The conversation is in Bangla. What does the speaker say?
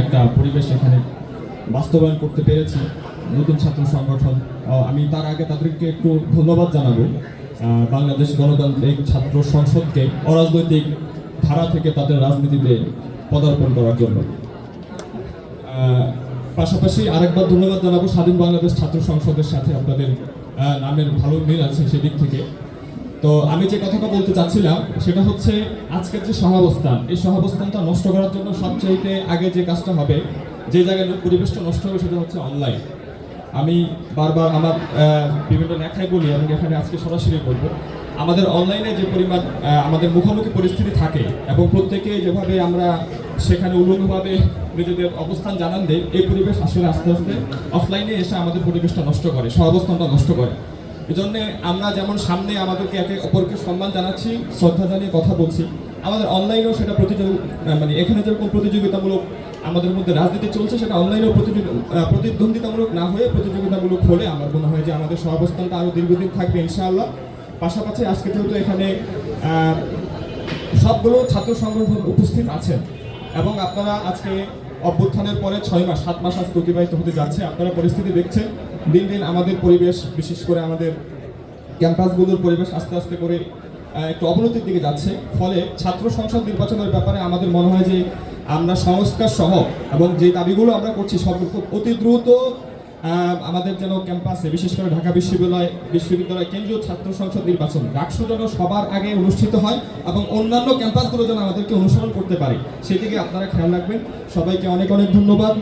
একটা পরিবেশ এখানে বাস্তবায়ন করতে পেরেছি। নতুন ছাত্র সংগঠন। আমি তার আগে তাদেরকে একটু ধন্যবাদ জানাব। বাংলাদেশ গণতান্ত্রিক ছাত্র সংসদকে অরাজনৈতিক ধারা থেকে তাদের রাজনীতিতে পদার্পণ করার জন্য। পাশাপাশি আরেকবার ধন্যবাদ জানাব স্বাধীন বাংলাদেশ ছাত্র সংসদের সাথে আপনাদের নামের ভালো মিল আছে সেদিক থেকে। তো আমি যে কথাটা বলতে চাচ্ছিলাম, সেটা হচ্ছে আজকের যে সহাবস্থান, এই সহাবস্থানটা নষ্ট করার জন্য সবচাইতে আগে যে কাজটা হবে, যে জায়গায় পরিবেশটা নষ্ট হবে সেটা হচ্ছে অনলাইন আমি বারবার আমার বিভিন্ন লেখায় বলি এবং এখানে আজকে সরাসরি বলব, আমাদের অনলাইনে যে পরিমাণ আমাদের মুখোমুখি পরিস্থিতি থাকে এবং প্রত্যেকে যেভাবে আমরা সেখানে উলঙ্গভাবে নিজেদের অবস্থান জানান দেয় এই পরিবেশ আসলে আস্তে আস্তে অফলাইনে এসে আমাদের পরিবেশটা নষ্ট করে, সহাবস্থানটা নষ্ট করে। এই জন্যে আমরা যেমন সামনে আমাদেরকে একে অপরকে সম্মান জানাচ্ছি শ্রদ্ধা জানিয়ে কথা বলছি। আমাদের অনলাইনেও সেটা প্রতিযোগী আহ, মানে এখানে যেরকম প্রতিযোগিতামূলক আমাদের মধ্যে রাজনীতি চলছে সেটা অনলাইনেও প্রতিদ্বন্দ্বিতামূলক না হয়ে প্রতিযোগিতামূলক হলে আমার মনে হয় যে আমাদের সহাবস্থানটা আরও দীর্ঘদিন থাকবে ইনশাআল্লাহ। পাশাপাশি আজকে যেহেতু এখানে সবগুলো ছাত্র সংগঠন উপস্থিত আছেন এবং আপনারা আজকে অভ্যুত্থানের পরে ছয় মাস সাত মাস আজকে অতিবাহিত হতে যাচ্ছে আপনারা পরিস্থিতি দেখছেন। দিন দিন আমাদের পরিবেশ, বিশেষ করে আমাদের ক্যাম্পাসগুলোর পরিবেশ আস্তে আস্তে করে একটু অবনতির দিকে যাচ্ছে। ফলে ছাত্র সংসদ নির্বাচনের ব্যাপারে আমাদের মনে হয় যে আমরা সংস্কার সহ এবং যে দাবিগুলো আমরা করছি সব অতি দ্রুত আমাদের যেন ক্যাম্পাসে, বিশেষ করে ঢাকা বিশ্ববিদ্যালয় বিশ্ববিদ্যালয় কেন্দ্রীয় ছাত্র সংসদ নির্বাচন ডাকসু যেন সবার আগে অনুষ্ঠিত হয় এবং অন্যান্য ক্যাম্পাসগুলো যেন আমাদেরকে অনুসরণ করতে পারে। সেদিকে আপনারা খেয়াল রাখবেন। সবাইকে অনেক অনেক ধন্যবাদ।